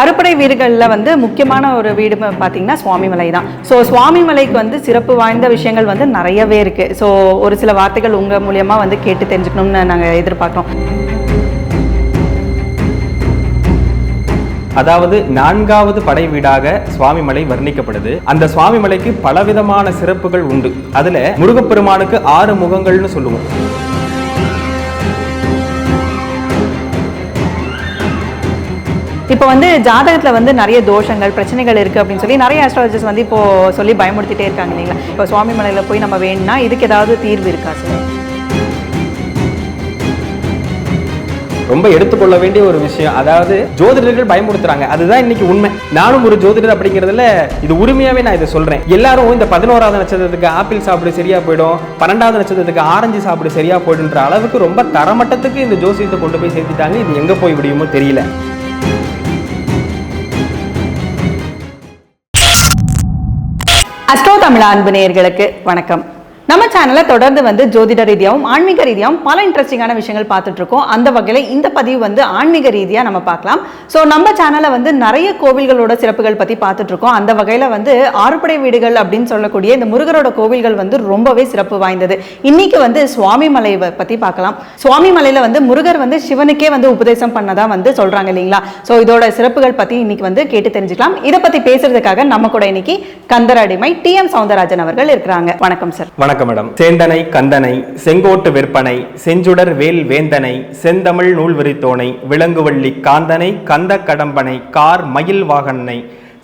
அறுப்படை வீடுகளில் வந்து முக்கியமான ஒரு வீடு பார்த்தீங்கன்னா சுவாமிமலை தான். ஸோ சுவாமிமலைக்கு வந்து சிறப்பு வாய்ந்த விஷயங்கள் வந்து நிறையவே இருக்குது ஸோ ஒரு சில வார்த்தைகள் உங்கள் மூலியமாக வந்து கேட்டு தெரிஞ்சுக்கணும்னு நாங்கள் எதிர்பார்க்குறோம். அதாவது நான்காவது படை வீடாக சுவாமிமலை வர்ணிக்கப்படுது. அந்த சுவாமிமலைக்கு பலவிதமான சிறப்புகள் உண்டு. அதுல முருகப்பெருமானுக்கு ஆறு முகங்கள்னு சொல்லுவோம். இப்போ வந்து ஜாதகத்தில் வந்து நிறைய தோஷங்கள் பிரச்சனைகள் இருக்குது அப்படின்னு சொல்லி நிறைய ஆஸ்ட்ராலஜர்ஸ் வந்து இப்போ சொல்லி பயமுறுத்திட்டே இருக்காங்க இல்லைங்களா? இப்போ சுவாமி மலையில் போய் நம்ம வேணும்னா இதுக்கு ஏதாவது தீர்வு இருக்கா சார் ரொம்ப எடுத்துக்கொள்ள வேண்டிய ஒரு விஷயம். அதாவது ஜோதிடர்கள் பயமுறுத்துறாங்க. அதுதான் இன்னைக்கு உண்மை. நானும் ஒரு ஜோதிடர் அப்படிங்கிறதுல இது உரிமையாவே நான் இதை சொல்றேன். எல்லாரும் இந்த பதினோராவது நட்சத்திரத்துக்கு ஆப்பிள் சாப்பிடு சரியா போயிடும். பன்னெண்டாவது நட்சத்திரத்துக்கு ஆரஞ்சு சாப்பிடு சரியா போயிடுன்ற அளவுக்கு ரொம்ப தரமட்டத்துக்கு இந்த ஜோசியத்தை கொண்டு போய் சேர்த்துட்டாங்க. இது எங்க போய் விடியுமோ தெரியல. தமிழ் அன்பு நேயர்களுக்கு வணக்கம். நம்ம சேனலை தொடர்ந்து வந்து ஜோதிட ரீதியாகவும் ஆன்மீக ரீதியாகவும் பல இன்ட்ரெஸ்டிங்கான விஷயங்கள் பார்த்துட்டு இருக்கோம் அந்த வகையில் இந்த பதிவு வந்து ஆன்மீக ரீதியாக நம்ம பார்க்கலாம். ஸோ நம்ம சேனலை வந்து நிறைய கோவில்களோட சிறப்புகள் பற்றி பார்த்துட்டு இருக்கோம் அந்த வகையில் வந்து ஆறுபடை வீடுகள் அப்படின்னு சொல்லக்கூடிய இந்த முருகரோட கோவில்கள் வந்து ரொம்பவே சிறப்பு வாய்ந்தது. இன்னைக்கு வந்து சுவாமி மலையை பற்றி பார்க்கலாம். சுவாமி மலையில் வந்து முருகர் வந்து சிவனுக்கே வந்து உபதேசம் பண்ணதான் வந்து சொல்றாங்க இல்லைங்களா? ஸோ இதோட சிறப்புகள் பற்றி இன்னைக்கு வந்து கேட்டு தெரிஞ்சுக்கலாம். இதை பற்றி பேசுறதுக்காக நம்ம கூட இன்னைக்கு கந்தர் அடிமை டி எம் சவுந்தரராஜன் அவர்கள் இருக்கிறாங்க. வணக்கம் சார் வணக்கம். மேடம். சேந்தனை கந்தனை செங்கோட்டு விற்பனை செஞ்சுடர் வேல் வேந்தனை செந்தமிழ் நூல் விரித்தோனை விலங்குவள்ளி காந்தனை கந்த கடம்பனை கார் மயில் வாகனனை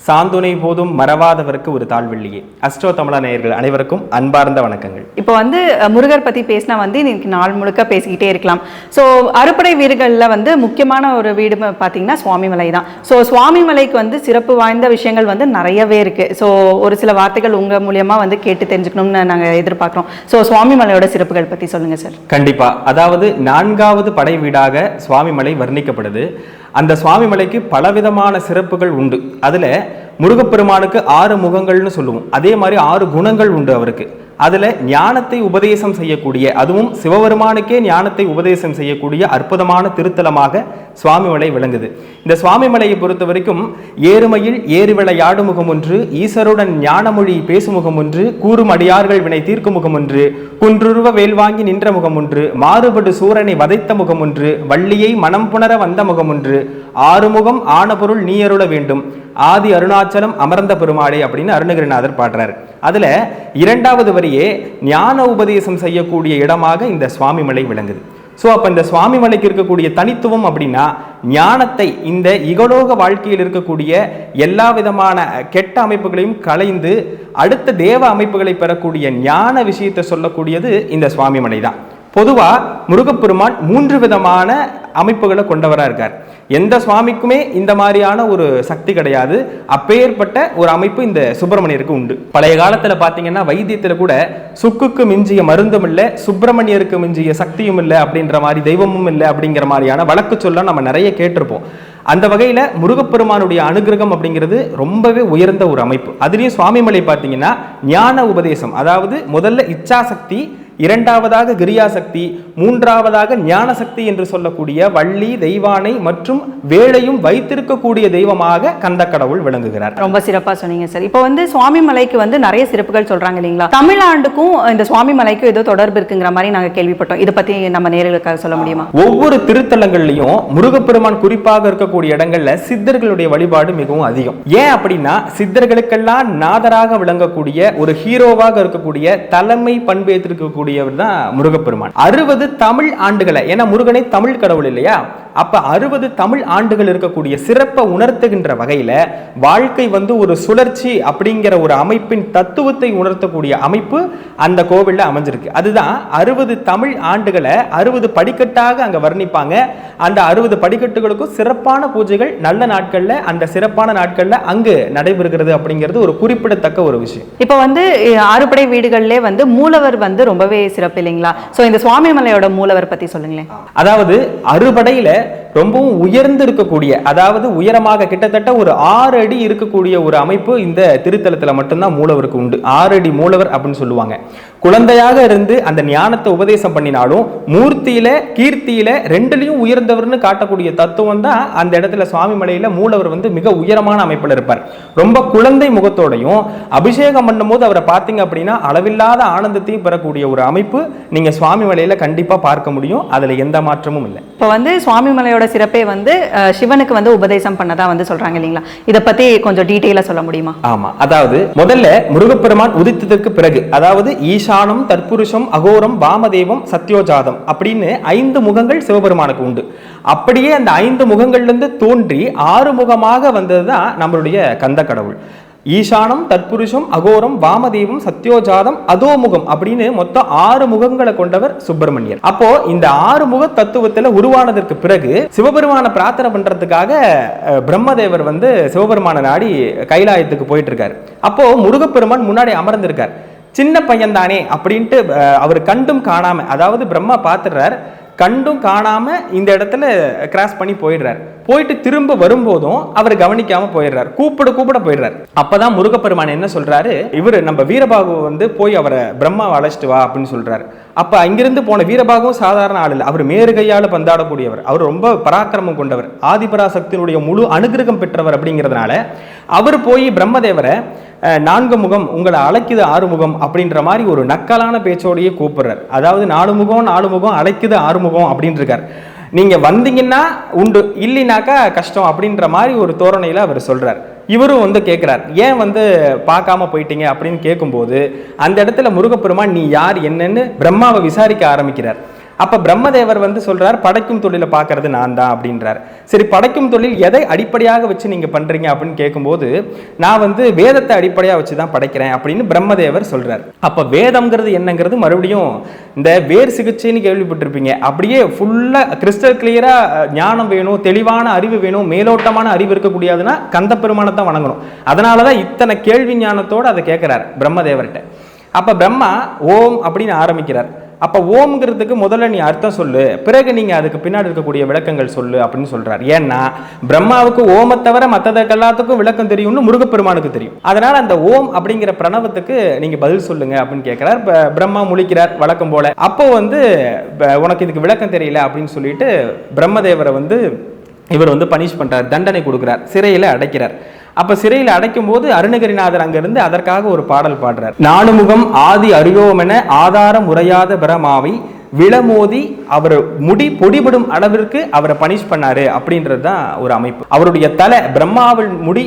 சாந்துணை போதும் மறவாதவருக்கு ஒரு தாழ்வெள்ளியே. அஸ்ட்ரோ தமிழா நேயர்கள் அனைவருக்கும் அன்பார்ந்த வணக்கங்கள். இப்போ வந்து முருகர் பற்றி பேசினா வந்து இன்னைக்கு நாள் முழுக்க பேசிக்கிட்டே இருக்கலாம். ஸோ அறுபடை வீடுகளில் வந்து முக்கியமான ஒரு வீடு பார்த்தீங்கன்னா சுவாமிமலை தான். ஸோ சுவாமிமலைக்கு வந்து சிறப்பு வாய்ந்த விஷயங்கள் வந்து நிறையவே இருக்குது ஸோ ஒரு சில வார்த்தைகள் உங்கள் மூலியமாக வந்து கேட்டு தெரிஞ்சுக்கணும்னு நாங்கள் எதிர்பார்க்குறோம். ஸோ சுவாமிமலையோட சிறப்புகள் பற்றி சொல்லுங்கள் சார். கண்டிப்பா. அதாவது நான்காவது படை வீடாக சுவாமிமலை வர்ணிக்கப்படுது. அந்த சுவாமிமலைக்கு பலவிதமான சிறப்புகள் உண்டு. அதுல முருகப்பெருமானுக்கு ஆறு முகங்கள்னு சொல்லுவோம். அதே மாதிரி ஆறு குணங்கள் உண்டு அவருக்கு. அதில் ஞானத்தை உபதேசம் செய்யக்கூடிய அதுவும் சிவபெருமானுக்கே ஞானத்தை உபதேசம் செய்யக்கூடிய அற்புதமான திருத்தலமாக சுவாமிமலை விளங்குது. இந்த சுவாமிமலையை பொறுத்த வரைக்கும் ஏறுமையில் ஏறு விளையாடு முகம் ஒன்று ஈசருடன் ஞானமொழி பேசும் முகம் ஒன்று கூறும் அடியார்கள் வினை தீர்க்கும் முகம் ஒன்று குன்றுருவ வேல் வாங்கி நின்ற முகம் ஒன்று மாறுபடு சூரனை வதைத்த முகம் ஒன்று வள்ளியை மனம் புணர வந்த முகம் ஒன்று ஆறுமுகம் ஆன பொருள் நீ அருள வேண்டும். ஆதி அருணாச்சலம் அமர்ந்த பெருமாளே அப்படின்னு அருணகிரிநாதர் பாடுறாரு. அதுல இரண்டாவது வரியே ஞான உபதேசம் செய்யக்கூடிய இடமாக இந்த சுவாமிமலை விளங்குது. ஸோ அப்போ இந்த சுவாமி மலைக்கு இருக்கக்கூடிய தனித்துவம் அப்படின்னா ஞானத்தை இந்த இகலோக வாழ்க்கையில் இருக்கக்கூடிய எல்லா விதமான கெட்ட அமைப்புகளையும் களைந்து அடுத்த தேவ அமைப்புகளை பெறக்கூடிய ஞான விஷயத்தை சொல்லக்கூடியது இந்த சுவாமி மலை தான் பொதுவாக முருகப்பெருமான் மூன்று விதமான அமைப்புகளை கொண்டவராக இருக்கார். எந்த சுவாமிக்குமே இந்த மாதிரியான ஒரு சக்தி கிடையாது. அப்பேற்பட்ட ஒரு அமைப்பு இந்த சுப்பிரமணியருக்கு உண்டு. பழைய காலத்தில் பார்த்தீங்கன்னா வைத்தியத்தில் கூட சுக்குக்கு மிஞ்சிய மருந்தும் இல்லை சுப்பிரமணியருக்கு மிஞ்சிய சக்தியும் இல்லை அப்படின்ற மாதிரி தெய்வமும் இல்லை அப்படிங்கிற மாதிரியான வழக்கு சொல்ல நம்ம நிறைய கேட்டிருப்போம். அந்த வகையில் முருகப்பெருமானுடைய அனுகிரகம் அப்படிங்கிறது ரொம்பவே உயர்ந்த ஒரு அமைப்பு. அதுலேயும் சுவாமிமலை பார்த்தீங்கன்னா ஞான உபதேசம் அதாவது முதல்ல இச்சாசக்தி இரண்டாவதாக கிரியாசக்தி மூன்றாவதாக ஞானசக்தி என்று சொல்லக்கூடிய வள்ளி தெய்வானை மற்றும் வேளையும் வைத்திருக்கக்கூடிய தெய்வமாக கந்த கடவுள் விளங்குகிறார். ரொம்ப சிறப்பா சொன்னீங்க சார். இப்போ வந்து சுவாமிமலைக்கு வந்து நிறைய சிறப்புகள் சொல்றாங்க இல்லைங்களா? தமிழ்நாட்டுக்கும் இந்த சுவாமிமலைக்கும் ஏதோ தொடர்பு இருக்குங்கிற மாதிரி நாங்க கேள்விப்பட்டோம். இதை பத்தி நம்ம நேர்களுக்காக சொல்ல முடியுமா? ஒவ்வொரு திருத்தலங்கள்லயும் முருகப்பெருமான் குறிப்பாக இருக்கக்கூடிய இடங்கள்ல சித்தர்களுடைய வழிபாடு மிகவும் அதிகம். ஏன் அப்படின்னா சித்தர்களுக்கெல்லாம் நாதராக விளங்கக்கூடிய ஒரு ஹீரோவாக இருக்கக்கூடிய தலைமை பண்பேற்றிருக்கக்கூடியவர் தான் முருகப்பெருமான். அறுபது தமிழ் ஆண்டுகளை ஏன்னா முருகனை தமிழ் கடவுள் இல்லையா? அப்ப அறுபது தமிழ் ஆண்டுகள் இருக்கக்கூடிய சிறப்பை உணர்த்துகின்ற வகையில வாழ்க்கை வந்து ஒரு சுழற்சி அப்படிங்கிற ஒரு அமைப்பின் தத்துவத்தை உணர்த்தக்கூடிய அமைப்பு அந்த கோவிலில் அமைஞ்சிருக்கு. அதுதான் அறுபது தமிழ் ஆண்டுகளை அறுபது படிக்கட்டாக அங்க வர்ணிப்பாங்க. அந்த அறுபது படிக்கட்டுகளுக்கும் சிறப்பான பூஜைகள் நல்ல நாட்கள்ல அந்த சிறப்பான நாட்கள்ல அங்கு நடைபெறுகிறது அப்படிங்கிறது ஒரு குறிப்பிடத்தக்க ஒரு விஷயம். இப்போ வந்து அறுபடை வீடுகளிலே வந்து மூலவர் வந்து ரொம்பவே சிறப்பு இல்லைங்களா? ஸோ இந்த சுவாமிமலையோட மூலவர் பத்தி சொல்லுங்களேன். அதாவது அறுபடையில ரொம்பவும் உயர்ந்து இருக்கக்கூடிய அதாவது உயரமாக கிட்டத்தட்ட ஒரு ஆறு அடி இருக்கக்கூடிய ஒரு அமைப்பு இந்த திருத்தலத்துல மட்டும்தான் மூலவருக்கு உண்டு. ஆறு அடி மூலவர் அப்படின்னு சொல்லுவாங்க. குழந்தையாக இருந்து அந்த ஞானத்தை உபதேசம் பண்ணினாலும் மூர்த்தியில கீர்த்தியில ரெண்டுலயும் உயர்ந்தவர்னு காட்டக்கூடிய தத்துவம் தான் அந்த இடத்துல சுவாமி மலையில மூலவர் வந்து மிக உயரமான அமைப்புல இருப்பார். ரொம்ப குழந்தை முகத்தோடையும் அபிஷேகம் பண்ணும்போது அவரை பார்த்தீங்க அப்படின்னா அளவில்லாத ஆனந்தத்தையும் பெறக்கூடிய ஒரு அமைப்பு நீங்க சுவாமி மலையில கண்டிப்பா பார்க்க முடியும். அதுல எந்த மாற்றமும் இல்லை. இப்போ வந்து சுவாமிமலையோட சிறப்பே வந்து சிவனுக்கு வந்து உபதேசம் பண்ணதா வந்து சொல்றாங்க இல்லைங்களா? இதை பத்தி கொஞ்சம் டீட்டெயிலாக சொல்ல முடியுமா? ஆமா. அதாவது முதல்ல முருகப்பெருமான் உதித்ததற்கு பிறகு அதாவது சாணம் தற்புருஷம் அகோரம் வாமதேவம் சத்யோஜாதம் அப்படின்னு ஐந்து முகங்கள் சிவபெருமானுக்கு உண்டு. அப்படியே அந்த ஐந்து முகங்கள்ல இருந்து தோன்றி ஆறு முகமாக வந்ததுதான் நம்மளுடைய கந்த கடவுள் ஈசானம் தற்புருஷம் அகோரம் வாமதேவம் சத்யோஜாதம் அதோமுகம் அப்படின்னு மொத்தம் ஆறு முகங்களை கொண்டவர் சுப்பிரமணியர். அப்போ இந்த ஆறு முக தத்துவத்துல உருவானதற்கு பிறகு சிவபெருமான பிரார்த்தனை பண்றதுக்காக பிரம்மதேவர் வந்து சிவபெருமான நாடி கைலாயத்துக்கு போயிட்டு இருக்காரு அப்போ முருகப்பெருமான் முன்னாடி அமர்ந்திருக்கார். சின்ன பையன்தானே அப்படின்ட்டு அவர் கண்டும் காணாமல் அதாவது பிரம்மா பார்த்துடுறார் கண்டும் காணாமல் இந்த இடத்துல கிராஸ் பண்ணி போயிடுறார். போயிட்டு திரும்ப வரும்போதும் அவர் கவனிக்காம போயிடுறார். கூப்பிட கூப்பிட போயிடுறார். அப்பதான் முருகப்பெருமான் என்ன சொல்றாரு? இவர் நம்ம வீரபாகு வந்து போய் அவரை பிரம்மா அழைச்சிட்டு வா அப்படின்னு சொல்றாரு. அப்ப அங்கிருந்து போன வீரபாகவும் சாதாரண ஆள் இல்லை. அவர் மேறு கையால பந்தாடக்கூடியவர். அவர் ரொம்ப பராக்கிரமம் கொண்டவர். ஆதிபராசக்தியினுடைய முழு அனுகிரகம் பெற்றவர் அப்படிங்கிறதுனால அவர் போய் பிரம்மதேவரை நான்கு முகம் உங்களை அழைக்குது ஆறுமுகம் அப்படின்ற மாதிரி ஒரு நக்கலான பேச்சோடையே கூப்பிடுறார். அதாவது நாலு முகம் நாலு முகம் அழைக்குது ஆறுமுகம் அப்படின்ட்டு அப்படின்னு இருக்கார் நீங்க வந்தீங்கன்னா உண்டு. இல்லைனாக்கா கஷ்டம் அப்படின்ற மாதிரி ஒரு தோரணையில அவர் சொல்றார். இவரும் வந்து கேட்குறார் ஏன் வந்து பார்க்காம போயிட்டீங்க அப்படின்னு கேட்கும்போது அந்த இடத்துல முருகப்பெருமான் நீ யார்? என்னன்னு பிரம்மாவை விசாரிக்க ஆரம்பிக்கிறார். அப்போ பிரம்மதேவர் வந்து சொல்கிறார் படைக்கும் தொழிலை பார்க்கறது நான் தான் அப்படின்றார். சரி படைக்கும் தொழில் எதை அடிப்படையாக வச்சு நீங்கள் பண்ணுறீங்க அப்படின்னு கேட்கும்போது நான் வந்து வேதத்தை அடிப்படையாக வச்சு தான் படைக்கிறேன் அப்படின்னு பிரம்மதேவர் சொல்கிறார் அப்போ வேதம்ங்கிறது என்னங்கிறது மறுபடியும் இந்த வேர் சிகிச்சைன்னு கேள்விப்பட்டிருப்பீங்க. அப்படியே ஃபுல்லாக கிறிஸ்டல் கிளியராக ஞானம் வேணும் தெளிவான அறிவு வேணும் மேலோட்டமான அறிவு இருக்கக்கூடியதுன்னா கந்த பெருமானை தான் வணங்கணும். அதனாலதான் இத்தனை கேள்வி ஞானத்தோட அதை கேட்குறாரு பிரம்மதேவர்கிட்ட. அப்போ பிரம்மா ஓம் அப்படின்னு ஆரம்பிக்கிறார். அப்போ ஓம்ங்கிறதுக்கு முதல்ல நீ அர்த்தம் சொல்லு. பிறகு நீங்கள் அதுக்கு பின்னாடி இருக்கக்கூடிய விளக்கங்கள் சொல்லு அப்படின்னு சொல்கிறார் ஏன்னா பிரம்மாவுக்கு ஓமை தவிர மற்றதுக்கு எல்லாத்துக்கும் விளக்கம் தெரியும்னு முருகப்பெருமானுக்கு தெரியும். அதனால் அந்த ஓம் அப்படிங்கிற பிரணவத்துக்கு நீங்கள் பதில் சொல்லுங்க அப்படின்னு கேட்குறார் ப- பிரம்மா முழிக்கிறார் வழக்கம் போல. அப்போ வந்து உனக்கு இதுக்கு விளக்கம் தெரியல அப்படின்னு சொல்லிட்டு பிரம்மதேவரை வந்து இவர் வந்து பனிஷ் பண்ணுறார் தண்டனை கொடுக்குறார் சிறையில் அடைக்கிறார். அப்ப சிறையில் அடைக்கும் போது அருணகிரிநாதர் அங்கிருந்து அதற்காக ஒரு பாடல் பாடுறார். நானுமுகம் ஆதி அறியோமென ஆதாரம் உரையாத பிரமாவை விளமோதி அவர் முடி பொடிபடும் அளவிற்கு அவரை பனிஷ் பண்ணாரு அப்படின்றது தான் ஒரு அமைப்பு. அவருடைய தலை பிரம்மாவின் முடி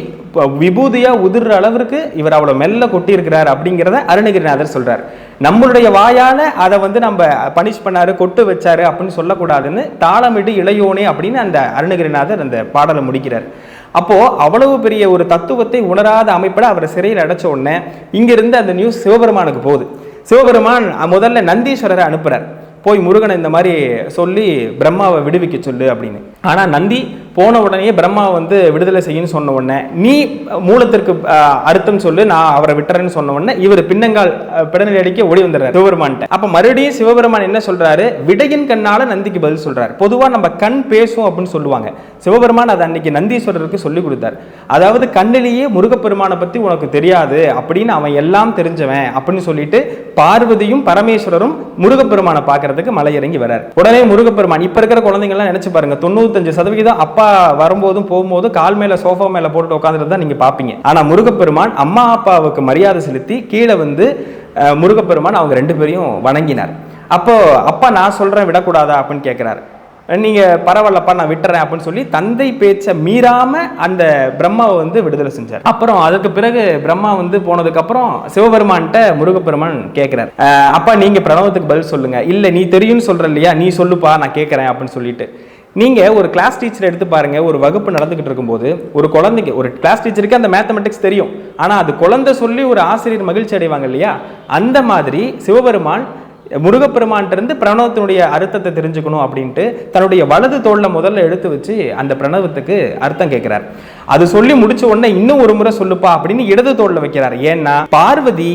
விபூதியா உதிர்ற அளவிற்கு இவர் அவ்வளவு மெல்ல கொட்டி இருக்கிறார் அப்படிங்கிறத அருணகிரிநாதர் சொல்றார். நம்மளுடைய வாயால அதை வந்து நம்ம பனிஷ் பண்ணாரு கொட்டு வச்சாரு அப்படின்னு சொல்லக்கூடாதுன்னு தாளமிடு இளையோனே அப்படின்னு அந்த அருணகிரிநாதர் அந்த பாடலை முடிக்கிறார். அப்போது அவ்வளவு பெரிய ஒரு தத்துவத்தை உணராத அமைப்பில் அவரை சிறையில் அடைச்ச உடனே இங்கிருந்து அந்த நியூஸ் சிவபெருமானுக்கு போகுது. சிவபெருமான் முதல்ல நந்தீஸ்வரரை அனுப்புகிறார் போய் முருகனை இந்த மாதிரி சொல்லி பிரம்மாவை விடுவிக்க சொல்லு அப்படின்னு. ஆனால் நந்தி போன உடனே பிரம்மா வந்து விடுதலை செய்யுன்னு சொன்ன உடனே நீ மூலத்திற்கு அர்த்தம் சொல்லு நான் அவரை விட்டுறேன்னு சொன்ன உடனே இவர் பின்னங்கால் பிடநிலை அடிக்க ஓடி வந்துடுறாரு சிவபெருமான்ட்ட அப்போ மறுபடியும் சிவபெருமான் என்ன சொல்றாரு? விடையின் கண்ணால நந்திக்கு பதில் சொல்றாரு. பொதுவாக நம்ம கண் பேசும் அப்படின்னு சொல்லுவாங்க. சிவபெருமான் அதை அன்னைக்கு நந்தீஸ்வரருக்கு சொல்லி கொடுத்தார். அதாவது கண்ணிலேயே முருகப்பெருமானை பத்தி உனக்கு தெரியாது அப்படின்னு அவன் எல்லாம் தெரிஞ்சவன் அப்படின்னு சொல்லிட்டு பார்வதியும் பரமேஸ்வரரும் முருகப்பெருமானை பார்க்கறதுக்கு மலை இறங்கி வரார் உடனே முருகப்பெருமான் இப்போ இருக்கிற குழந்தைங்கள்லாம் நினைச்சு பாருங்க தொண்ணூத்தஞ்சு சதவிகிதம் அப்பா வரும்போதும் போகும்போதும் கால் மேல சோஃபா மேல போட்டு உட்காந்துட்டு தான் நீங்க பாப்பீங்க. ஆனா முருகப்பெருமான் அம்மா அப்பாவுக்கு மரியாதை செலுத்தி கீழே வந்து முருகப்பெருமான் அவங்க ரெண்டு பேரையும் வணங்கினார். அப்போ அப்பா நான் சொல்றேன் விடக்கூடாதா? அப்படின்னு கேட்குறாரு நீங்க பரவாயில்லப்பா நான் விட்டுறேன் அப்படின்னு சொல்லி தந்தை பேச்சை மீறாம அந்த பிரம்மாவை வந்து விடுதலை செஞ்சார். அப்புறம் அதுக்கு பிறகு பிரம்மா வந்து போனதுக்கு அப்புறம் சிவபெருமான்கிட்ட முருகப்பெருமான் கேட்குறாரு அப்பா நீங்க பிரணவத்துக்கு பதில் சொல்லுங்க. இல்ல நீ தெரியும்னு சொல்ற இல்லையா? நீ சொல்லுப்பா நான் கேட்குறேன் அப்படின்னு சொல்லிட்டு. நீங்க ஒரு கிளாஸ் டீச்சர் எடுத்து பாருங்க ஒரு வகுப்பு நடந்துக்கிட்டு இருக்கும்போது ஒரு குழந்தைக்கு ஒரு கிளாஸ் டீச்சருக்கு அந்த மேத்தமெட்டிக்ஸ் தெரியும். ஆனால் அது குழந்தை சொல்லி ஒரு ஆசிரியர் மகிழ்ச்சி அடைவாங்க இல்லையா? அந்த மாதிரி சிவபெருமான் முருகப்பெருமான்ட்ட இருந்து பிரணவத்தினுடைய அர்த்தத்தை தெரிஞ்சுக்கணும் அப்படின்ட்டு தன்னுடைய வலது தோல்ல முதல்ல எடுத்து வச்சு அந்த பிரணவத்துக்கு அர்த்தம் கேட்கிறார் அது சொல்லி முடிச்ச உடனே இன்னும் ஒரு முறை சொல்லுப்பா அப்படின்னு இடது தோல்ல வைக்கிறார். ஏன்னா பார்வதி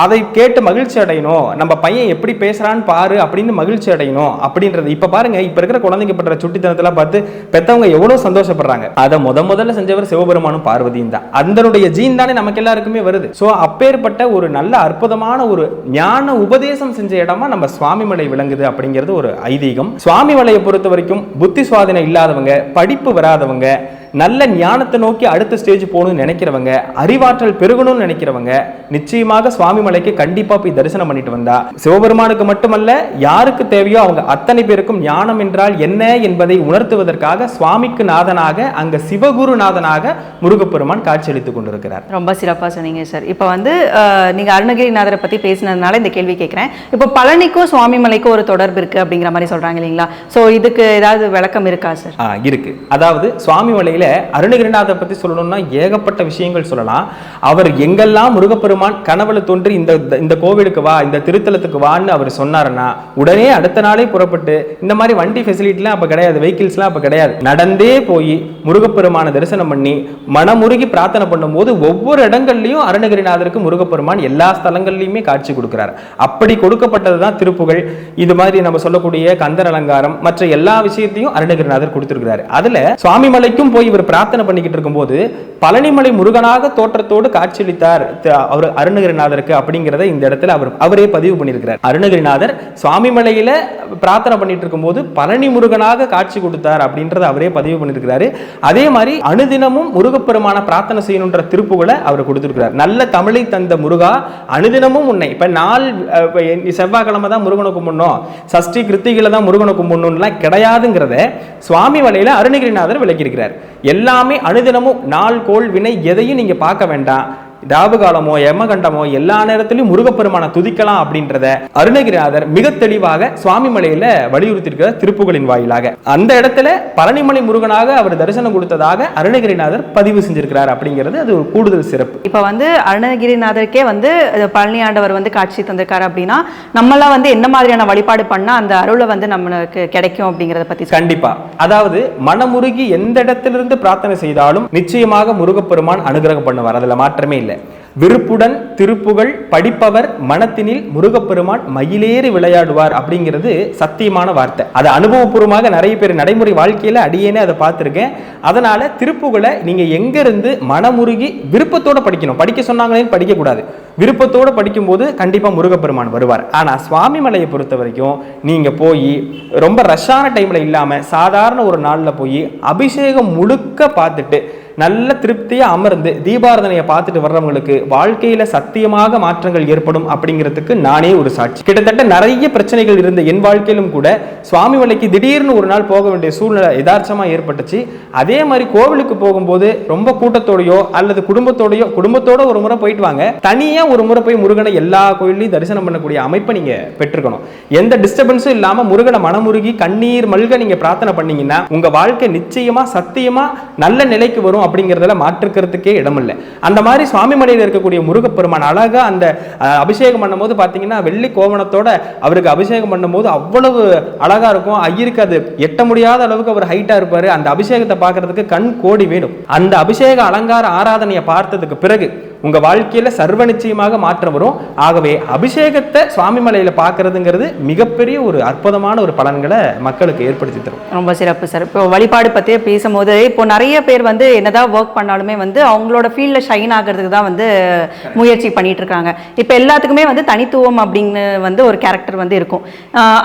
அதை கேட்டு மகிழ்ச்சி அடையணும். நம்ம பையன் எப்படி பேசுகிறான்னு பாரு அப்படின்னு மகிழ்ச்சி அடையணும். அப்படின்றது இப்போ பாருங்க இப்போ இருக்கிற குழந்தைங்க பண்ற சுட்டித்தனத்தெல்லாம் பார்த்து பெற்றவங்க எவ்வளோ சந்தோஷப்படுறாங்க. அதை முத முதல்ல செஞ்சவர் சிவபெருமானும் பார்வதியும் தான். அதனுடைய ஜீன் தானே நமக்கு எல்லாருக்குமே வருது. ஸோ அப்பேற்பட்ட ஒரு நல்ல அற்புதமான ஒரு ஞான உபதேசம் செஞ்ச இடமா நம்ம சுவாமிமலை விளங்குது அப்படிங்கிறது ஒரு ஐதீகம். சுவாமிமலையை பொறுத்த வரைக்கும் புத்தி சுவாதீனம் இல்லாதவங்க படிப்பு வராதவங்க நல்ல ஞானத்தை நோக்கி அடுத்த ஸ்டேஜ் போகணும்னு நினைக்கிறவங்க அறிவாற்றல் பெருகணும்னு நினைக்கிறவங்க நிச்சயமாக சுவாமிமலைக்கு கண்டிப்பா போய் தரிசனம் பண்ணிட்டு வந்தா. சிவபெருமானுக்கு மட்டுமல்ல யாருக்கு தேவையோ அவங்க அத்தனை பேருக்கும் ஞானம் என்றால் என்ன என்பதை உணர்த்துவதற்காக சுவாமிக்கு நாதனாக அங்க சிவகுரு நாதனாக முருகப்பெருமான் காட்சியளித்துக் கொண்டிருக்கிறார். ரொம்ப சிறப்பா சொன்னீங்க சார் இப்போ வந்து அஹ், நீங்க அருணகிரிநாதரை பத்தி பேசினதுனால இந்த கேள்வி கேட்குறேன் இப்போ பழனிக்கும் சுவாமிமலைக்கும் ஒரு தொடர்பு இருக்கு அப்படிங்கிற மாதிரி சொல்றாங்க இல்லைங்களா? ஸோ இதுக்கு ஏதாவது விளக்கம் இருக்கா சார் இருக்கு. அதாவது வகையில் அருணகிரிநாதர் பற்றி சொல்லணும்னா ஏகப்பட்ட விஷயங்கள் சொல்லலாம். அவர் எங்கெல்லாம் முருகப்பெருமான் கனவுல தோன்றி இந்த இந்த கோவிலுக்கு வா இந்த திருத்தலத்துக்கு வான்னு அவர் சொன்னாருன்னா உடனே அடுத்த நாளே புறப்பட்டு இந்த மாதிரி வண்டி ஃபெசிலிட்டிலாம் அப்போ கிடையாது வெஹிக்கிள்ஸ்லாம் அப்போ கிடையாது. நடந்தே போய் முருகப்பெருமானை தரிசனம் பண்ணி மனமுருகி பிரார்த்தனை பண்ணும்போது ஒவ்வொரு இடங்கள்லையும் அருணகிரிநாதருக்கு முருகப்பெருமான் எல்லா ஸ்தலங்கள்லையுமே காட்சி கொடுக்குறாரு. அப்படி கொடுக்கப்பட்டது தான் திருப்புகழ். இது மாதிரி நம்ம சொல்லக்கூடிய கந்தர் அலங்காரம் மற்ற எல்லா விஷயத்தையும் அருணகிரிநாதர் கொடுத்துருக்கிறாரு. அதுல சுவாமிமலைக்கும் போய் இவர் பிரார்த்தனை பண்ணிக்கிட்டு இருக்கும்போது பழனிமலை முருகனாக தோற்றத்தோடு காட்சியளித்தார் அவர் அருணகிரிநாதருக்கு அப்படிங்கிறத இந்த இடத்துல அவர் அவரே பதிவு பண்ணியிருக்கிறார். அருணகிரிநாதர் சுவாமிமலையில பிரார்த்தனை பண்ணிட்டு இருக்கும்போது பழனி முருகனாக காட்சி கொடுத்தார் அப்படின்றத அவரே பதிவு பண்ணியிருக்கிறாரு. அதே மாதிரி அனுதினமும் முருகப்பெருமான பிரார்த்தனை செய்யணுன்ற திருப்புகளை அவர் கொடுத்திருக்கிறார். நல்ல தமிழை தந்த முருகா அனுதினமும் உன்னை இப்ப நாள் செவ்வாய்க்கிழமை தான் முருகனை கும்பிடணும் சஷ்டி கிருத்திகளை தான் முருகனை கும்பிடணும்லாம் கிடையாதுங்கிறத சுவாமி வலையில் அருணகிரிநாதர் விளக்கியிருக்கிறார். எல்லாமே அனுதினமும் நாள் கோள் வினை எதையும் நீங்க பார்க்க வேண்டாம். ராவு காலமோ யமகண்டமோ எல்லா நேரத்திலும் முருகப்பெருமான துதிக்கலாம் அப்படின்றத அருணகிரிநாதர் மிக தெளிவாக சுவாமிமலையில வலியுறுத்தியிருக்கிறார் திருப்புகளின் வாயிலாக. அந்த இடத்துல பழனிமலை முருகனாக அவர் தரிசனம் கொடுத்ததாக அருணகிரிநாதர் பதிவு செஞ்சிருக்கிறார் அப்படிங்கிறது அது ஒரு கூடுதல் சிறப்பு. இப்போ வந்து அருணகிரிநாதருக்கே வந்து பழனி ஆண்டவர் வந்து காட்சி தந்திருக்காரு அப்படின்னா நம்மளாம் வந்து என்ன மாதிரியான வழிபாடு பண்ணா அந்த அருளை வந்து நம்மளுக்கு கிடைக்கும் அப்படிங்கிறத பத்தி. கண்டிப்பா. அதாவது மனமுருகி எந்த இடத்திலிருந்து பிரார்த்தனை செய்தாலும் நிச்சயமாக முருகப்பெருமான் அனுகிரகம் பண்ணுவார் அதுல மாற்றமே இல்லை. விருப்புடன் திருப்புகழ் படிப்பவர் மனத்தினில் முருகப்பெருமான் மயிலேறி விளையாடுவார் அப்படிங்கிறது சத்தியமான வார்த்தை. அதை அனுபவபூர்வமாக நிறைய பேர் நடைமுறை வாழ்க்கையில அடியேனே அதை பார்த்திருக்கேன். அதனால திருப்புகளை நீங்க எங்க இருந்து மனமுருகி விருப்பத்தோட படிக்கணும். படிக்க சொன்னாங்களேன்னு படிக்கக்கூடாது. விருப்பத்தோடு படிக்கும்போது கண்டிப்பாக முருகப்பெருமான் வருவார். ஆனால் சுவாமி மலையை பொறுத்த வரைக்கும் நீங்கள் போய் ரொம்ப ரஷ்ஷான டைமில் இல்லாமல் சாதாரண ஒரு நாளில் போய் அபிஷேகம் முழுக்க பார்த்துட்டு நல்ல திருப்தியாக அமர்ந்து தீபாரதனையை பார்த்துட்டு வர்றவங்களுக்கு வாழ்க்கையில் சத்தியமாக மாற்றங்கள் ஏற்படும் அப்படிங்கிறதுக்கு நானே ஒரு சாட்சி. கிட்டத்தட்ட நிறைய பிரச்சனைகள் இருந்த என் வாழ்க்கையிலும் கூட சுவாமி மலைக்கு திடீர்னு ஒரு நாள் போக வேண்டிய சூழ்நிலை யதார்த்தமா ஏற்பட்டுச்சு. அதே மாதிரி கோவிலுக்கு போகும்போது ரொம்ப கூட்டத்தோடையோ அல்லது குடும்பத்தோடையோ குடும்பத்தோட ஒரு முறை போயிட்டு வாங்க. தனியாக தனியா ஒரு முறை போய் முருகனை எல்லா கோயிலையும் தரிசனம் பண்ணக்கூடிய அமைப்பை நீங்க பெற்றுக்கணும் எந்த டிஸ்டர்பன்ஸும் இல்லாம முருகனை மனமுருகி கண்ணீர் மல்க நீங்க பிரார்த்தனை பண்ணீங்கன்னா உங்க வாழ்க்கை நிச்சயமா சத்தியமா நல்ல நிலைக்கு வரும் அப்படிங்கிறதுல மாற்றுக்கிறதுக்கே இடமில்லை. அந்த மாதிரி சுவாமிமலையில் இருக்கக்கூடிய முருகப்பெருமான் அழகா அந்த அபிஷேகம் பண்ணும்போது பார்த்தீங்கன்னா வெள்ளி கோவணத்தோட அவருக்கு அபிஷேகம் பண்ணும்போது அவ்வளவு அழகா இருக்கும். ஐயருக்கு அது எட்ட முடியாத அளவுக்கு அவர் ஹைட்டா இருப்பாரு. அந்த அபிஷேகத்தை பார்க்கறதுக்கு கண் கோடி வேணும். அந்த அபிஷேக அலங்கார ஆராதனையை பார்த்ததுக்கு பிறகு உங்க வாழ்க்கையில சர்வ நிச்சயமாக மாற்றம் வரும். ஆகவே அபிஷேகத்தை சுவாமிமலையில பார்க்கிறதுங்கிறது மிகப்பெரிய ஒரு அற்புதமான ஒரு பலன்களை மக்களுக்கு ஏற்படுத்தி தரும். ரொம்ப சிறப்பு சார். இப்போ வழிபாடு பற்றியே பேசும்போது இப்போ நிறைய பேர் வந்து என்னதான் ஒர்க் பண்ணாலுமே வந்து அவங்களோட ஃபீல்டில் ஷைன் ஆகிறதுக்கு தான் வந்து முயற்சி பண்ணிட்டு இருக்காங்க. இப்போ எல்லாத்துக்குமே வந்து தனித்துவம் அப்படின்னு வந்து ஒரு கேரக்டர் வந்து இருக்கும்.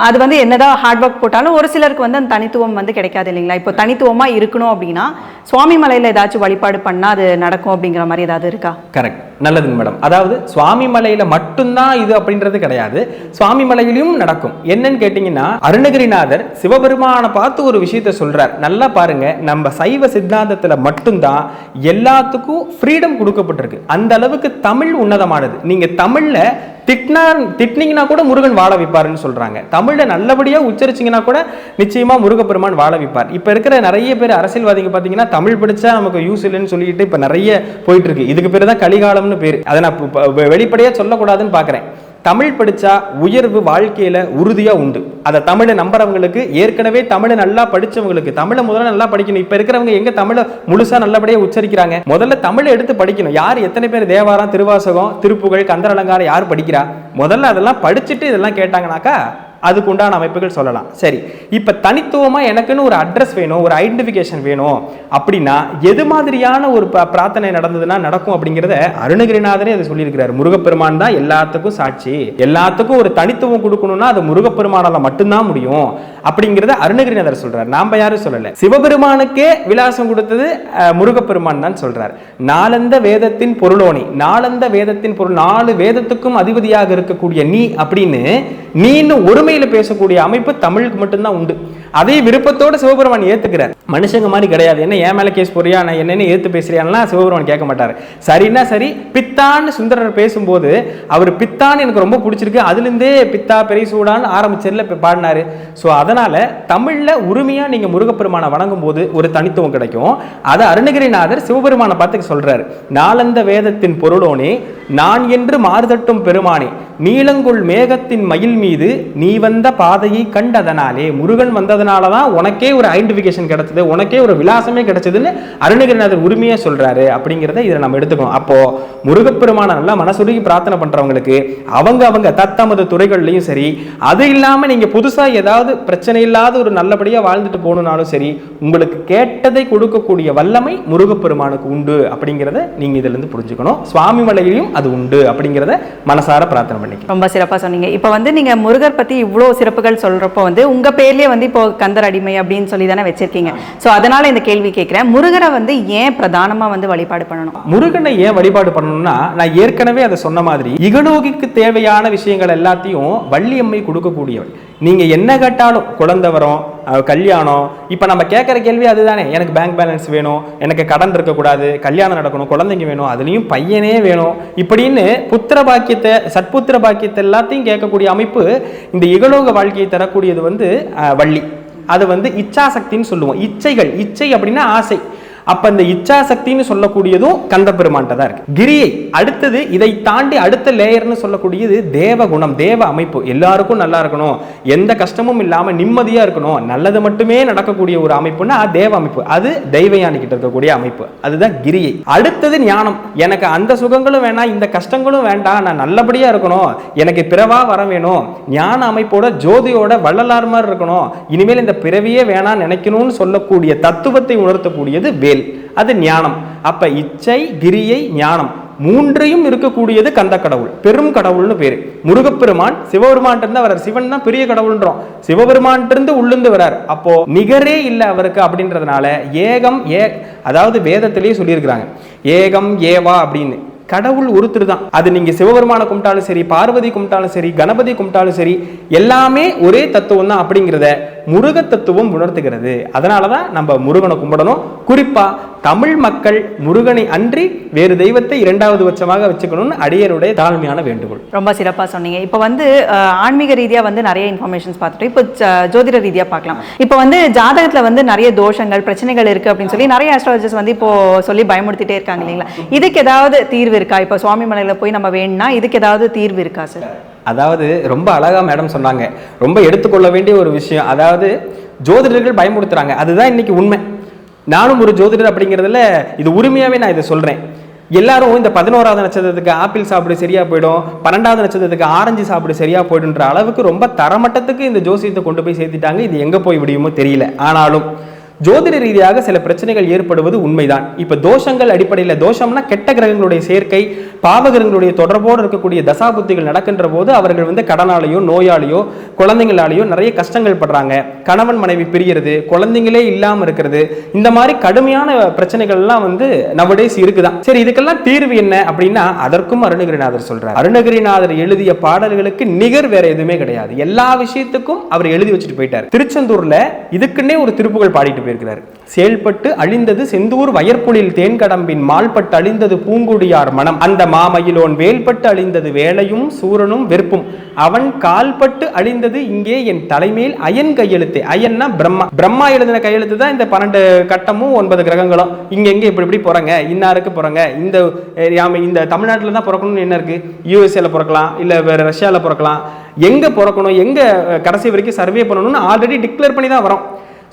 அது வந்து என்னதான் ஹார்ட் ஒர்க் போட்டாலும் ஒரு சிலருக்கு வந்து அந்த தனித்துவம் வந்து கிடைக்காது இல்லைங்களா? இப்போ தனித்துவமாக இருக்கணும் அப்படின்னா சுவாமி மலையில் ஏதாச்சும் வழிபாடு பண்ணால் அது நடக்கும் அப்படிங்கிற மாதிரி ஏதாவது இருக்கா? கரெக்ட் கரெக்ட் நல்லதுங்க மேடம். அதாவது சுவாமி மலையில் மட்டும்தான் இது அப்படின்றது கிடையாது. சுவாமி மலையிலும் நடக்கும். என்னன்னு கேட்டீங்கன்னா அருணகிரிநாதர் சிவபெருமானை பார்த்து ஒரு விஷயத்த சொல்றார். நல்லா பாருங்க நம்ம சைவ சித்தாந்தத்துல மட்டும்தான் எல்லாத்துக்கும் ஃப்ரீடம் கொடுக்கப்பட்டிருக்கு. அந்த அளவுக்கு தமிழ் உன்னதமானது. நீங்க தமிழ்ல திட்டினா திட்டினீங்கன்னா கூட முருகன் வாழ வைப்பாருன்னு சொல்கிறாங்க தமிழை நல்லபடியாக உச்சரிச்சிங்கன்னா கூட நிச்சயமா முருகப்பெருமான் வாழ வைப்பார். இப்போ இருக்கிற நிறைய பேர் அரசியல்வாதிகள் பார்த்தீங்கன்னா தமிழ் படித்தா நமக்கு யூஸ் இல்லைன்னு சொல்லிட்டு இப்போ நிறைய போயிட்டுருக்கு இதுக்கு பேர் தான் கலிகாலம் கலிகாலம்னு பேர். அதை நான் வெளிப்படையாக சொல்லக்கூடாதுன்னு பார்க்குறேன் தமிழ் படிச்சா உயர்வு வாழ்க்கையில உறுதியா உண்டு. அதை தமிழை நம்புறவங்களுக்கு ஏற்கனவே தமிழை நல்லா படிச்சவங்களுக்கு தமிழை முதல்ல நல்லா படிக்கணும். இப்ப இருக்கிறவங்க எங்க தமிழை முழுசா நல்லபடியாக உச்சரிக்கிறாங்க? முதல்ல தமிழை எடுத்து படிக்கணும். யார் எத்தனை பேர் தேவாரம் திருவாசகம் திருப்புகழ் கந்தர் அலங்காரம் யார் படிக்கிறா? முதல்ல அதெல்லாம் படிச்சுட்டு இதெல்லாம் கேட்டாங்கனாக்கா அதுக்கு உண்டான அமைப்புகள் சொல்லலாம். சரி இப்போ தனித்துவமாக எனக்குன்னு ஒரு அட்ரஸ் வேணும் ஒரு ஐடென்டிஃபிகேஷன் வேணும் அப்படின்னா எது மாதிரியான ஒரு ப- பிரார்த்தனை நடந்ததுன்னா நடக்கும் அப்படிங்கிறத அருணகிரிநாதரே அதை சொல்லியிருக்கிறார். முருகப்பெருமான் தான் எல்லாத்துக்கும் சாட்சி. எல்லாத்துக்கும் ஒரு தனித்துவம் கொடுக்கணும்னா அது முருகப்பெருமானால மட்டும்தான் முடியும். அப்படிங்கிறத அருணகிரிநாதர் சொல்றார். நாம யாரும் சொல்லல. சிவபெருமானுக்கே விலாசம் கொடுத்தது அஹ், முருகப்பெருமான் தான் சொல்றார். நாலந்த வேதத்தின் பொருளோனி நாலந்த வேதத்தின் பொருள் நாலு வேதத்துக்கும் அதிபதியாக இருக்கக்கூடிய நீ அப்படின்னு நீன்னு ஒருமையில பேசக்கூடிய அமைப்பு தமிழுக்கு மட்டும்தான் உண்டு. அதே விருப்பத்தோட சிவபெருமான் ஏத்துக்கிறார். மனுஷங்க மாதிரி கிடையாது. என்ன ஏன் மேலே கேஸ் போறியா நான் என்னன்னு ஏத்து பேசுறியான்லாம் சிவபெருமான் கேட்க மாட்டாரு. சரின்னா சரி பித்தான்னு சுந்தரர் பேசும்போது அவர் பித்தான்னு எனக்கு ரொம்ப பிடிச்சிருக்கு. அதுலேருந்தே பித்தா பெரிய சூடான்னு ஆரம்பிச்சதுல பாடினார் பாடினாரு. ஸோ அதனால தமிழ்ல உரிமையா நீங்க முருகப்பெருமானை வணங்கும் போது ஒரு தனித்துவம் கிடைக்கும். அதை அருணகிரிநாதர் சிவபெருமானை பார்த்து சொல்றாரு. நாளந்த வேதத்தின் பொருளோனே நான் என்று மாறுதட்டும் பெருமானே நீளங்குள் மேகத்தின் மயில் மீது நீ வந்த பாதையை கண்டதனாலே முருகன் வந்ததனால தான் உனக்கே ஒரு ஐடென்டிஃபிகேஷன் கிடைச்சது உனக்கே ஒரு விலாசமே கிடைச்சதுன்னு அருணகிரிநாதர் உரிமையாக சொல்றாரு அப்படிங்கிறத இதை நம்ம எடுத்துக்கணும். அப்போ முருகப்பெருமான நல்லா மனசுருகி பிரார்த்தனை பண்றவங்களுக்கு அவங்க அவங்க தத்தமது துறைகள்லையும் சரி அது இல்லாம நீங்க புதுசா ஏதாவது பிரச்சனை இல்லாத ஒரு நல்லபடியா வாழ்ந்துட்டு போகணுனாலும் சரி உங்களுக்கு கேட்டதை கொடுக்கக்கூடிய வல்லமை முருகப்பெருமானுக்கு உண்டு அப்படிங்கிறத நீங்க இதுல இருந்து புரிஞ்சுக்கணும். சுவாமி மலையிலையும் அது உண்டு அப்படிங்கிறத மனசார பிரார்த்தனை பண்ணிக்க ரொம்ப சிறப்பா சொன்னீங்க. இப்போ வந்து நீங்க முருகர் பத்தி இவ்வளோ சிறப்புகள் சொல்றப்போ வந்து உங்க பேர்லயே வந்து இப்போ கந்தர் அடிமை அப்படின்னு சொல்லி தானே வச்சிருக்கீங்க. ஸோ அதனால இந்த கேள்வி கேட்கிறேன். முருகரை வந்து ஏன் பிரதானமா வந்து வழிபாடு பண்ணணும்? முருகனை ஏன் வழிபாடு பண்ணணும்னா நான் ஏற்கனவே அதை சொன்ன மாதிரி இகலோகிக்கு தேவையான விஷயங்கள் எல்லாத்தையும் வள்ளியம்மை கொடுக்கக்கூடியவள். நீங்க என்ன கேட்டாலும் குழந்தை வரும் கல்யாணம் இப்போ நம்ம கேட்குற கேள்வி அதுதானே. எனக்கு பேங்க் பேலன்ஸ் வேணும் எனக்கு கடன் இருக்கக்கூடாது கல்யாணம் நடக்கணும் குழந்தைங்க வேணும் அதுலேயும் பையனே வேணும். இப்படின்னு புத்திர பாக்கியத்தை சட்புத்திர பாக்கியத்தை எல்லாத்தையும் கேட்கக்கூடிய அமைப்பு இந்த இகலோக வாழ்க்கையை தரக்கூடியது வந்து வள்ளி. அது வந்து இச்சாசக்தின்னு சொல்லுவோம். இச்சைகள் இச்சை அப்படின்னா ஆசை. அப்ப இந்த இச்சாசக்தின்னு சொல்லக்கூடியதும் கந்த பெருமான்ட்ட தான் இருக்கு. கிரியை அடுத்தது இதை தாண்டி அடுத்த லேயர்னு சொல்லக்கூடியது தேவ குணம் தேவ அமைப்பு. எல்லாருக்கும் நல்லா இருக்கணும். எந்த கஷ்டமும் இல்லாம நிம்மதியா இருக்கணும். நல்லது மட்டுமே நடக்கக்கூடிய ஒரு அமைப்புனா தேவ அமைப்பு. அது தெய்வயானி கிட்ட இருக்கக்கூடிய அமைப்பு. அதுதான் கிரியை. அடுத்தது ஞானம். எனக்கு அந்த சுகங்களும் வேணாம் இந்த கஷ்டங்களும் வேண்டாம் நான் நல்லபடியா இருக்கணும். எனக்கு பிறவா வர வேணும். ஞான அமைப்போட ஜோதியோட வள்ளலார் மாதிரி இருக்கணும். இனிமேல் இந்த பிறவியே வேணாம் நினைக்கணும்னு சொல்லக்கூடிய தத்துவத்தை உணர்த்தக்கூடியது வேல். அது ஞானம். அப்ப இச்சை கிரியை ஞானம் மூன்றையும் இருக்கக்கூடியது கந்த கடவுள் பெரும் கடவுள்னு பேரு. முருகப்பெருமான் சிவபெருமான் இருந்து வரார் சிவன் தான் பெரிய கடவுள்ன்றோம். சிவபெருமான் இருந்து உள்ளிருந்து வரார் அப்போ நிகரே இல்லை அவருக்கு அப்படின்றதுனால ஏகம் ஏ அதாவது வேதத்திலேயே சொல்லியிருக்கிறாங்க. ஏகம் ஏவா அப்படின்னு. கடவுள் ஒருத்தர் தான். அது நீங்க சிவபெருமானை கும்பிட்டாலும் சரி பார்வதி கும்பிட்டாலும் சரி கணபதி கும்பிட்டாலும் சரி எல்லாமே ஒரே தத்துவம் தான் அப்படிங்கிறத முருக தத்துவம் உணர்த்துகிறது. அதனால தான் நம்ம முருகனை கும்பிடணும். குறிப்பா தமிழ் மக்கள் முருகனை அன்றி வேறு தெய்வத்தை இரண்டாவது பட்சமாக வச்சுக்கணும்னு அடியருடைய தாழ்மையான வேண்டுகோள். ரொம்ப சிறப்பா சொன்னீங்க. இப்போ வந்து ஆன்மீக ரீதியா வந்து நிறைய இன்ஃபர்மேஷன்ஸ் பார்த்துட்டோம். இப்போ ஜோதிட ரீதியா பார்க்கலாம். இப்போ வந்து ஜாதகத்துல வந்து நிறைய தோஷங்கள் பிரச்சனைகள் இருக்கு அப்படின்னு சொல்லி நிறைய ஆஸ்ட்ராலஜர்ஸ் வந்து இப்போ சொல்லி பயமுறுத்திட்டே இருக்காங்க இல்லைங்களா? இதுக்கு ஏதாவது தீர்வு இருக்கா? இப்போ சுவாமி மலையில போய் நம்ம வேணும்னா இதுக்கு ஏதாவது தீர்வு இருக்கா சார் அதாவது ரொம்ப அழகாக மேடம் சொன்னாங்க. ரொம்ப எடுத்துக்கொள்ள வேண்டிய ஒரு விஷயம். அதாவது ஜோதிடர்கள் பயமுறுத்துறாங்க. அதுதான் இன்னைக்கு உண்மை. நானும் ஒரு ஜோதிடர் அப்படிங்கிறதுல இது உரிமையாகவே நான் இதை சொல்கிறேன் எல்லாரும் இந்த பதினோராவது நட்சத்திரத்துக்கு ஆப்பிள் சாப்பிடு சரியா போயிடும். பன்னெண்டாவது நட்சத்திரத்துக்கு ஆரஞ்சு சாப்பிடு சரியா போயிடுன்ற அளவுக்கு ரொம்ப தரமட்டத்துக்கு இந்த ஜோசியத்தை கொண்டு போய் சேர்த்துட்டாங்க. இது எங்கே போய் விடியுமோ தெரியல. ஆனாலும் ஜோதிட ரீதியாக சில பிரச்சனைகள் ஏற்படுவது உண்மைதான். இப்ப தோஷங்கள் அடிப்படையில் தோஷம்னா கெட்ட கிரகங்களுடைய சேர்க்கை பாவகிரகங்களுடைய தொடர்போடு இருக்கக்கூடிய தசாபுத்திகள் நடக்கின்ற போது அவர்கள் வந்து கடனாலேயோ நோயாலேயோ குழந்தைங்களாலேயோ நிறைய கஷ்டங்கள் படுறாங்க. கணவன் மனைவி பிரியறது குழந்தைங்களே இல்லாம இருக்கிறது இந்த மாதிரி கடுமையான பிரச்சனைகள் எல்லாம் வந்து நவடேஸ் இருக்குதான். சரி இதுக்கெல்லாம் தீர்வு என்ன அப்படின்னா அதற்கும் அருணகிரிநாதர் சொல்றார். அருணகிரிநாதர் எழுதிய பாடல்களுக்கு நிகர் வேற எதுவுமே கிடையாது. எல்லா விஷயத்துக்கும் அவர் எழுதி வச்சுட்டு போயிட்டார். திருச்செந்தூர்ல இதுக்குன்னே ஒரு திருப்புகள் பாடிட்டு போயிருக்கிறார். செயல்பட்டு அழிந்தது செந்தூர் வயற்புலில் தேன்கடம்பின் மால்பட்டு அழிந்தது பூங்குடியார் மனம். அந்த மாமயிலோன் வேல்பட்டு அழிந்தது வேலையும் சூரனும் வெறுப்பும். அவன் கால்பட்டு அழிந்தது இங்கே என் தலைமையில் அயன் கையெழுத்து. அயன்னா பிரம்மா. பிரம்மா எழுதின கையெழுத்து தான் இந்த பன்னெண்டு கட்டமும் ஒன்பது கிரகங்களும். இங்க எங்க இப்படி இப்படி போறாங்க? இன்னாருக்கு போறாங்க? இந்த இந்த தமிழ்நாட்டில் தான் பிறக்கணும்னு என்ன இருக்கு? யூஎஸ்ஏல பிறக்கலாம் இல்ல வேற ரஷ்யால பிறக்கலாம். எங்க பிறக்கணும்? எங்க கடைசி வரைக்கும் சர்வே பண்ணணும்னு ஆல்ரெடி டிக்ளேர் பண்ணி தான் வரோம்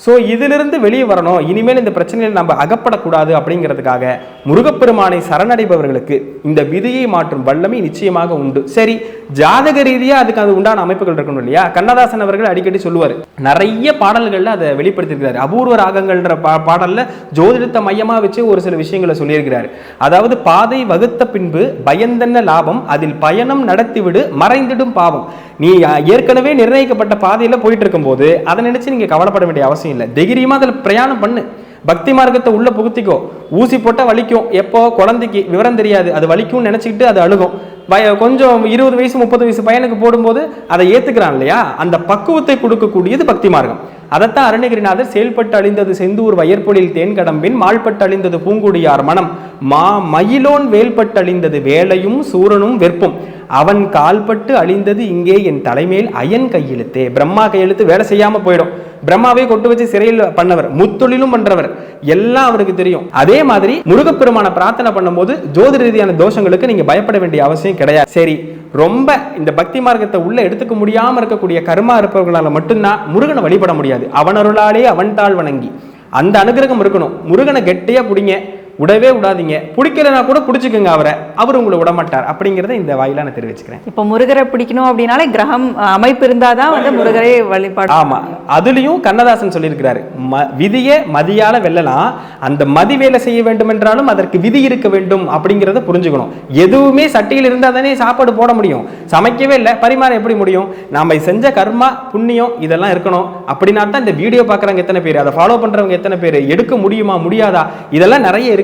ஸோ இதிலிருந்து வெளியே வரணும். இனிமேல் இந்த பிரச்சனையில் நம்ம அகப்படக்கூடாது அப்படிங்கிறதுக்காக முருகப்பெருமானை சரணடைபவர்களுக்கு இந்த விதியை மாற்றும் வல்லமை நிச்சயமாக உண்டு. சரி ஜாதக ரீதியாக அதுக்கு அது உண்டான அமைப்புகள் இருக்கணும் இல்லையா? கண்ணதாசன் அவர்கள் அடிக்கடி சொல்லுவார் நிறைய பாடல்களில் அதை வெளிப்படுத்தியிருக்கிறார். அபூர்வ ராகங்கள்ன்ற பா பாடலில் ஜோதிடத்தை மையமாக வச்சு ஒரு சில விஷயங்களை சொல்லியிருக்கிறார். அதாவது பாதை வகுத்த பின்பு பயந்தென்ன லாபம்? அதில் பயணம் நடத்திவிடு மறைந்திடும் பாவம். நீ ஏற்கனவே நிர்ணயிக்கப்பட்ட பாதையில் போயிட்டு இருக்கும்போது அதை நினைச்சு நீங்க கவலைப்பட வேண்டிய அவசியம் இல்லை. தைரியமா அதில் பிரயாணம் பண்ணு. பக்தி மார்க்கத்தை உள்ள புகுத்திக்கோ. ஊசி போட்டால் வலிக்கும். எப்போ குழந்தைக்கு விவரம் தெரியாது. அது வலிக்கும்னு நினச்சிக்கிட்டு அது அழுகும். வய கொஞ்சம் இருபது வயசு முப்பது வயசு பையனுக்கு போடும்போது அதை ஏத்துக்கிறான் இல்லையா? அந்த பக்குவத்தை கொடுக்கக்கூடியது பக்தி மார்க்கம். அதைத்தான் அருணகிரிநாதர் செயல்பட்டு அழிந்தது செந்தூர் வயற்பொழில் தேன்கடம்பின் மால்பட்டு அழிந்தது பூங்குடியார் மனம். மா மயிலோன் வேல்பட்டு அழிந்தது வேலையும் சூரனும் வெப்பம் அவன் கால்பட்டு அழிந்தது இங்கே என் தலைமையில் அயன் கையெழுத்தே. பிரம்மா கையெழுத்து வேலை செய்யாம போயிடும். பிரம்மாவே கொட்டு வச்சு சிறையில் பண்ணவர் முத்தொழிலும் பண்றவர். எல்லாம் அவருக்கு தெரியும். அதே மாதிரி முருகப்பெருமான பிரார்த்தனை பண்ணும்போது ஜோதி ரீதியான தோஷங்களுக்கு நீங்க பயப்பட வேண்டிய அவசியம் கிடையாது. சரி ரொம்ப இந்த பக்தி மார்க்கத்தை உள்ள எடுத்துக்க முடியாம இருக்கக்கூடிய கர்மா இருப்பவர்களால மட்டும்தான் முருகனை வழிபட முடியாது. அவனருளாலே அவன் தாழ் வணங்கி. அந்த அனுகிரகம் இருக்கணும். முருகனை கெட்டியா பிடிங்க. விடவே விடாதீங்க. பிடிக்கலனா கூட பிடிச்சிக்கோங்க அவரை. அவர் உங்களை விட மாட்டார் அப்படிங்கிறத இந்த வாயிலா நான் தெரிவிச்சுக்கிறேன். இப்போ முருகரை பிடிக்கணும் அப்படின்னாலே கிரகம் அமைப்பு இருந்தாதான் வந்து முருகரை வழிபாடு. ஆமா. அதுலயும் கண்ணதாசன் சொல்லியிருக்கிறாரு. ம விதியை மதியால வெல்லலாம். அந்த மதி வேலை செய்ய வேண்டும் என்றாலும் அதற்கு விதி இருக்க வேண்டும் அப்படிங்கிறத புரிஞ்சுக்கணும். எதுவுமே சட்டியில் இருந்தா தானே சாப்பாடு போட முடியும். சமைக்கவே இல்லை. பரிமாற எப்படி முடியும்? நாம செஞ்ச கர்மா புண்ணியம் இதெல்லாம் இருக்கணும். அப்படின்னா தான் இந்த வீடியோ பார்க்குறவங்க எத்தனை பேர்? அதை ஃபாலோ பண்றவங்க எத்தனை பேர்? எடுக்க முடியுமா முடியாதா? இதெல்லாம் நிறைய இருக்கு.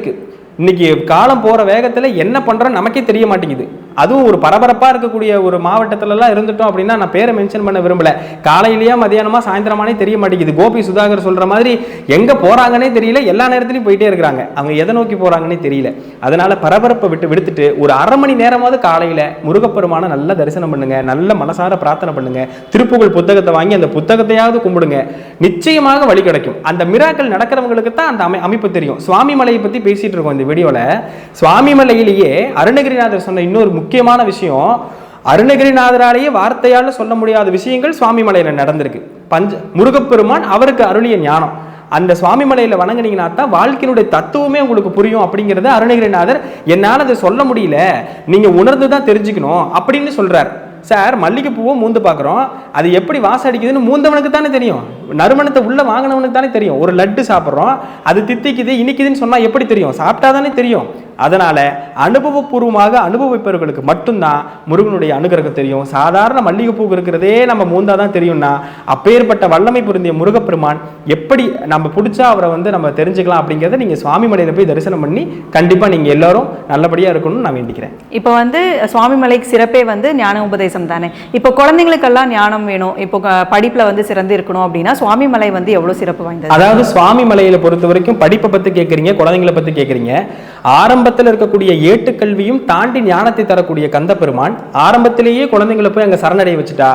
இன்னைக்கு காலம் போற வேகத்தில் என்ன பண்றோம் நமக்கே தெரிய மாட்டேங்குது. அதுவும் ஒரு பரபரப்பாக இருக்கக்கூடிய ஒரு மாவட்டத்திலலாம் இருந்துட்டோம் அப்படின்னா நான் பேரை மென்ஷன் பண்ண விரும்பல. காலையிலேயே மதியானமா சாயந்தரமானே தெரிய மாட்டேங்குது. கோபி சுதாகர் சொல்கிற மாதிரி எங்கே போகிறாங்கன்னே தெரியல. எல்லா நேரத்துலையும் போயிட்டே இருக்கிறாங்க. அவங்க எதை நோக்கி போகிறாங்கன்னே தெரியல. அதனால் பரபரப்பை விட்டு விடுத்துட்டு ஒரு அரை மணி நேரமாவது காலையில் முருகப்பெருமான நல்லா தரிசனம் பண்ணுங்க. நல்ல மனசார பிரார்த்தனை பண்ணுங்க. திருப்புகழ் புத்தகத்தை வாங்கி அந்த புத்தகத்தையாவது கும்பிடுங்க. நிச்சயமாக வழி கிடைக்கும். அந்த மிராக்கள் நடக்கிறவங்களுக்கு தான் அந்த அமை அமைப்பு தெரியும். சுவாமி மலையை பற்றி பேசிகிட்டு இருக்கோம் இந்த வீடியோவில் சுவாமி மலையிலேயே அருணகிரிநாதர் சொன்ன இன்னொரு முக்கியமான விஷயம் அருணகிரிநாதராலேயே வார்த்தையால் சொல்ல முடியாத விஷயங்கள் சுவாமிமலையில் நடந்திருக்கு. பஞ்ச முருகப்பெருமான் அவருக்கு அருளிய ஞானம். அந்த சுவாமி மலையில் வணங்குனீங்கன்னா தான் வாழ்க்கையினுடைய தத்துவமே உங்களுக்கு புரியும் அப்படிங்கிறத அருணகிரிநாதர் என்னால் அதை சொல்ல முடியல. நீங்கள் உணர்ந்து தான் தெரிஞ்சுக்கணும் அப்படின்னு சொல்கிறார் சார் மல்லிகைப்பூவை மூந்து பார்க்குறோம் அது எப்படி வாசம் அடிக்குதுன்னு மூந்தவனுக்கு தானே தெரியும். நறுமணத்தை உள்ளே வாங்கினவனுக்கு தானே தெரியும். ஒரு லட்டு சாப்பிட்றோம். அது தித்திக்குது இனிக்குதுன்னு சொன்னால் எப்படி தெரியும்? சாப்பிட்டா தானே தெரியும். அதனால அனுபவபூர்வமாக அனுபவிப்பவர்களுக்கு மட்டும்தான் முருகனுடைய அனுகிரகம் தெரியும். சாதாரண மல்லிகைப்பூ இருக்கிறதே நம்ம மூந்தா தான் தெரியும்னா அப்பேற்பட்ட வல்லமை பொருந்திய முருகப்பெருமான் எப்படி நம்ம பிடிச்சா அவரை வந்து நம்ம தெரிஞ்சுக்கலாம் அப்படிங்கிறத நீங்க சுவாமி மலையில போய் தரிசனம் பண்ணி கண்டிப்பா நீங்க எல்லாரும் நல்லபடியா இருக்கணும்னு நான் வேண்டிக்கிறேன். இப்போ வந்து சுவாமி மலைக்கு சிறப்பே வந்து ஞான உபதேசம் தானே? இப்போ குழந்தைங்களுக்கெல்லாம் ஞானம் வேணும். இப்போ படிப்புல வந்து சிறந்து இருக்கணும் அப்படின்னா சுவாமி மலை வந்து எவ்வளவு சிறப்பு வாய்ந்தது? அதாவது சுவாமி மலையில பொறுத்த வரைக்கும் படிப்பை பத்தி கேட்குறீங்க குழந்தைங்களை பத்தி கேட்குறீங்க ஆரம்பத்தில் இருக்கக்கூடிய ஏட்டுக்கல்வியும் தாண்டி ஞானத்தை தரக்கூடிய கந்த பெருமான் ஆரம்பத்திலேயே குழந்தைங்களை போய் அங்கே சரணடைய வச்சுட்டா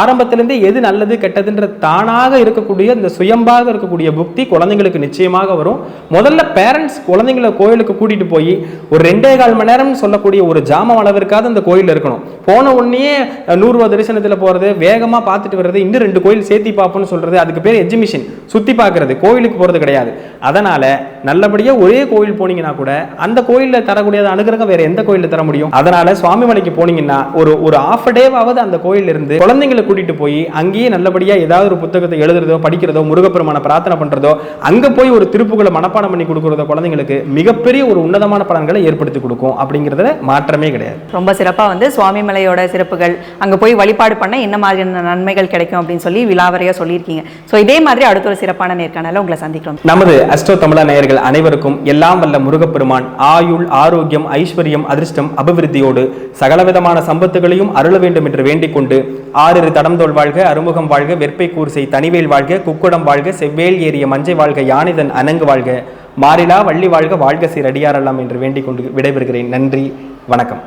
ஆரம்பத்திலேருந்தே எது நல்லது கெட்டதுன்ற தானாக இருக்கக்கூடிய இந்த சுயம்பாக இருக்கக்கூடிய புக்தி குழந்தைங்களுக்கு நிச்சயமாக வரும். முதல்ல பேரண்ட்ஸ் குழந்தைங்களை கோயிலுக்கு கூட்டிட்டு போய் ஒரு ரெண்டே கால் மணி நேரம்னு சொல்லக்கூடிய ஒரு ஜாம அளவிற்காவது அந்த கோயில் இருக்கணும். போன உடனே நூறுவா நூறுரூவா போகிறது வேகமாக பார்த்துட்டு வர்றது இன்னும் ரெண்டு கோயில் சேர்த்தி பார்ப்போம்னு சொல்றது அதுக்கு பேர் எக்ஸிபிஷன் சுற்றி பார்க்கறது கோயிலுக்கு போகிறது கிடையாது. அதனால நல்லபடியாக ஒரே கோயில் போனீங்கன்னா கூட அந்த கோயில்ல தரக்கூடிய அனுகிரகம் வேற எந்த கோயில்ல தர முடியும்? அதனால சுவாமி மலைக்கு போனீங்கன்னா ஒரு ஒரு ஆஃப் டேவாவது அந்த கோயில்ல இருந்து குழந்தைங்களை கூட்டிட்டு போய் அங்கேயே நல்லபடியா ஏதாவது ஒரு புத்தகத்தை எழுதுறதோ படிக்கிறதோ முருகப்பெருமான பிரார்த்தனை பண்றதோ அங்க போய் ஒரு திருப்புகளை மனப்பாடம் பண்ணி கொடுக்கறதோ குழந்தைங்களுக்கு மிகப்பெரிய ஒரு உன்னதமான பலன்களை ஏற்படுத்தி கொடுக்கும் அப்படிங்கிறதுல மாற்றமே கிடையாது. ரொம்ப சிறப்பா வந்து சுவாமி மலையோட சிறப்புகள் அங்க போய் வழிபாடு பண்ண என்ன மாதிரியான நன்மைகள் கிடைக்கும் அப்படின்னு சொல்லி விலாவரையா சொல்லியிருக்கீங்க. ஸோ இதே மாதிரி அடுத்த ஒரு சிறப்பான நேர்காணல உங்களை சந்திக்கிறோம். நமது அஸ்ட்ரோ தமிழா நேயர்கள் அனைவருக்கும் எல்லாம் வல்ல முருகப்பெருமான் ஆ ஆயுள் ஆரோக்கியம் ஐஸ்வர்யம் அதிர்ஷ்டம் அபிவிருத்தியோடு சகலவிதமான சம்பத்துகளையும் அருள வேண்டும் என்று வேண்டிக் கொண்டு ஆறிரு தடம்தோள் வாழ்க அறுமுகம் வாழ்க வெற்பை கூர்சை தனிவேல் வாழ்க குக்குடம் வாழ்க செவ்வேல் ஏறிய மஞ்சை வாழ்க யானைதன் அனங்கு வாழ்க மாறிலா வள்ளி வாழ்க வாழ்க சீரடியாரெல்லாம் என்று வேண்டிக் கொண்டு விடைபெறுகிறேன். நன்றி வணக்கம்.